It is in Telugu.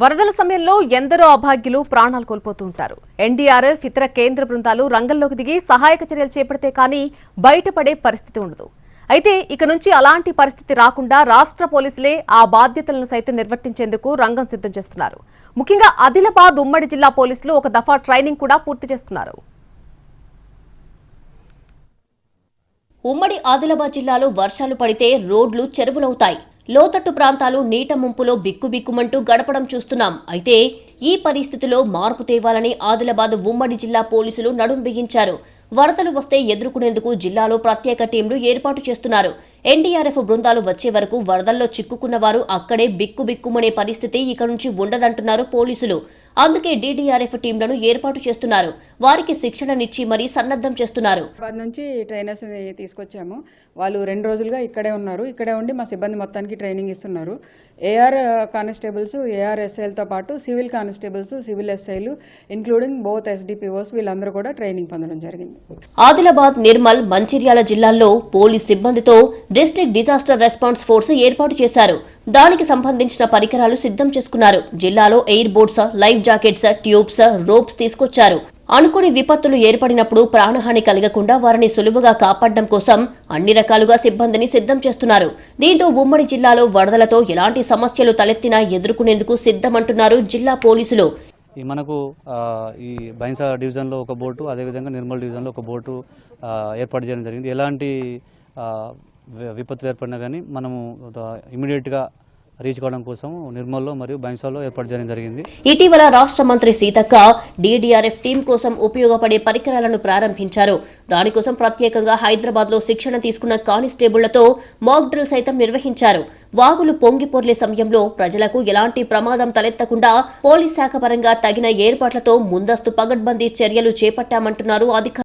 వరదల సమయంలో ఎందరో అభాగ్యులు ప్రాణాలు కోల్పోతూ ఉంటారు. ఎన్డీఆర్ఎఫ్ ఇతర కేంద్ర బృందాలు రంగంలోకి దిగి సహాయక చర్యలు చేపడితే కానీ బయటపడే పరిస్థితి ఉండదు. అయితే ఇక నుంచి అలాంటి పరిస్థితి రాకుండా రాష్ట్ర పోలీసులే ఆ బాధ్యతలను సైతం నిర్వర్తించేందుకు రంగం సిద్ధం చేస్తున్నారు. ముఖ్యంగా ఆదిలాబాద్ ఉమ్మడి జిల్లా పోలీసులు ఒక దఫా ట్రైనింగ్ కూడా పూర్తి చేస్తున్నారు. ఉమ్మడి ఆదిలాబాద్ జిల్లాలో వర్షాలు పడితే రోడ్లు చెరువులవుతాయి. లోతట్టు ప్రాంతాలు నీట ముంపులో బిక్కుబిక్కుమంటూ గడపడం చూస్తున్నాం. అయితే ఈ పరిస్థితిలో మార్పు తేవాలని ఆదిలాబాద్ ఉమ్మడి జిల్లా పోలీసులు నడుం బిగించారు. వరదలు వస్తే ఎదుర్కొనేందుకు జిల్లాలో ప్రత్యేక టీంలు ఏర్పాటు చేస్తున్నారు. ఎన్డీఆర్ఎఫ్ బృందాలు వచ్చే వరకు వరదల్లో చిక్కుకున్న వారు అక్కడే బిక్కుబిక్కుమనే పరిస్థితి ఇక నుంచి ఉండదంటున్నారు పోలీసులు. అందుకే డీడీఆర్ఎఫ్ టీంలను ఏర్పాటు చేస్తున్నారు. వారికి శిక్షణనిచ్చి మరీ సన్నద్ధం చేస్తున్నారు. నుంచి ట్రైనర్స్ తీసుకొచ్చాము. వాళ్ళు రెండు రోజులుగా ఇక్కడే ఉన్నారు. ఇక్కడే ఉండి మా సిబ్బంది మొత్తానికి ట్రైనింగ్ ఇస్తున్నారు. ఏఆర్ కానిస్టేబుల్స్ ఏఆర్ ఎస్ఐలతో పాటు సివిల్ కానిస్టేబుల్స్ సివిల్ ఎస్ఐలు ఇంక్లూడింగ్ బోత్ ఎస్డిపిఓస్ వీళ్ళందరూ కూడా ట్రైనింగ్ పొందడం జరిగింది. ఆదిలాబాద్ నిర్మల్ మంచిర్యాల జిల్లాల్లో పోలీస్ సిబ్బందితో డిస్ట్రిక్ట్ డిజాస్టర్ రెస్పాన్స్ ఫోర్స్ ఏర్పాటు చేశారు. దానికి సంబంధించిన పరికరాలు సిద్ధం చేసుకున్నారు. జిల్లాలో air boats life jackets tubes ropes తీసుకొచ్చారు. అనుకుని విపత్తులు ఏర్పడినప్పుడు ప్రాణహాని కలగకుండా వారిని సులువుగా కాపాడడం కోసం అన్ని రకాలుగా సిబ్బందిని సిద్ధం చేస్తున్నారు. దీంతో ఉమ్మడి జిల్లాలో వరదలతో ఎలాంటి సమస్యలు తలెత్తినా ఎదుర్కొనేందుకు సిద్ధమంటున్నారు జిల్లా పోలీసులు. ఈ మనకు ఈ బైన్సా డివిజన్లో ఒక బోటు అదేవిధంగా నిర్మల్ డివిజన్లో ఒక బోటు ఏర్పాటు చేయడం జరిగింది. ఎలాంటి విపత్తులు ఏర్పడినా కానీ మనము ఇమీడియట్గా రీచ్ కావడం కోసం నిర్మల్లో మరియు బైన్సాలో ఏర్పాటు చేయడం జరిగింది. ఇటీవల రాష్ట్ర మంత్రి సీతక్క డీడీఆర్ఎఫ్ టీం కోసం ఉపయోగపడే పరికరాలను ప్రారంభించారు. దానికోసం ప్రత్యేకంగా హైదరాబాద్లో శిక్షణ తీసుకున్న కానిస్టేబుళ్ళతో మాక్ డ్రిల్ సైతం నిర్వహించారు. వాగులు పొంగి పొర్లే సమయంలో ప్రజలకు ఎలాంటి ప్రమాదం తలెత్తకుండా పోలీస్ శాఖ పరంగా తగిన ఏర్పాట్లతో ముందస్తు పగడ్బందీ చర్యలు చేపట్టామంటున్నారు అధికారులు